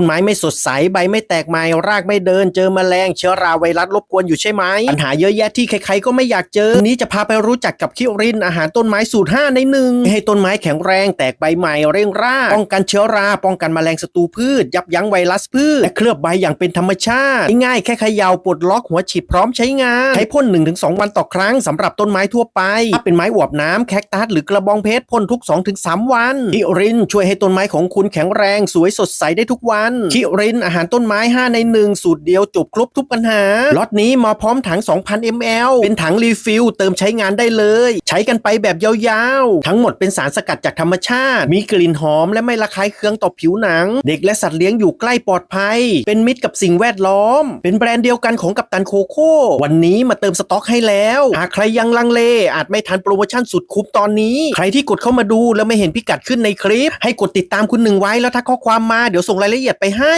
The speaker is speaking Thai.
ต้นไม้ไม่สดใสใบไม่แตกใหม่รากไม่เดิน เจอแมลงเชื้อราไวรัสรบกวนอยู่ใช่ไหมปัญหาเยอะแยะที่ใครๆก็ไม่อยากเจอวันนี้จะพาไปรู้จักกับคิรินอาหารต้นไม้สูตร 5 ในหนึ่งให้ต้นไม้แข็งแรงแตกใบใหม่เร่งรากป้องกันเชื้อราป้องกันแมลงศัตรูพืช ยับยั้งไวรัสพืชและเคลือบใบอย่างเป็นธรรมชาติ ง่ายๆแค่เขย่าปลดล็อกหัวฉีดพร้อมใช้งานใช้พ่น 1-2 วันต่อครั้งสำหรับต้นไม้ทั่วไปถ้าเป็นไม้อวบน้ำแคคตัสหรือกระบองเพชรพ่นทุก 2-3 วันคิรินช่วยให้ต้นไม้ของคุณแข็งแรงสวยสดใสได้ทุกวันคิรินอาหารต้นไม้ 5 ใน 1 สูตรเดียวจบครบทุกปัญหาล็อตนี้มาพร้อมถัง 2,000 ml เป็นถังรีฟิลเติมใช้งานได้เลย ใช้กันไปแบบยาวๆ ทั้งหมดเป็นสารสกัดจากธรรมชาติ มีกลิ่นหอมและไม่ระคายเคืองต่อผิวหนัง เด็กและสัตว์เลี้ยงอยู่ใกล้ปลอดภัย เป็นมิตรกับสิ่งแวดล้อม เป็นแบรนด์เดียวกันของกัปตันโคโค่วันนี้มาเติมสต็อกให้แล้วหากใครยังลังเล อาจไม่ทันโปรโมชั่นสุดคุ้มตอนนี้ ใครที่กดเข้ามาดูแล้วไม่เห็นพิกัดขึ้นในคลิป ให้กดติดตามคุณหนึ่งไว้แล้วทักข้อความมาเดี๋ยวส่งรายละเอียดไปให้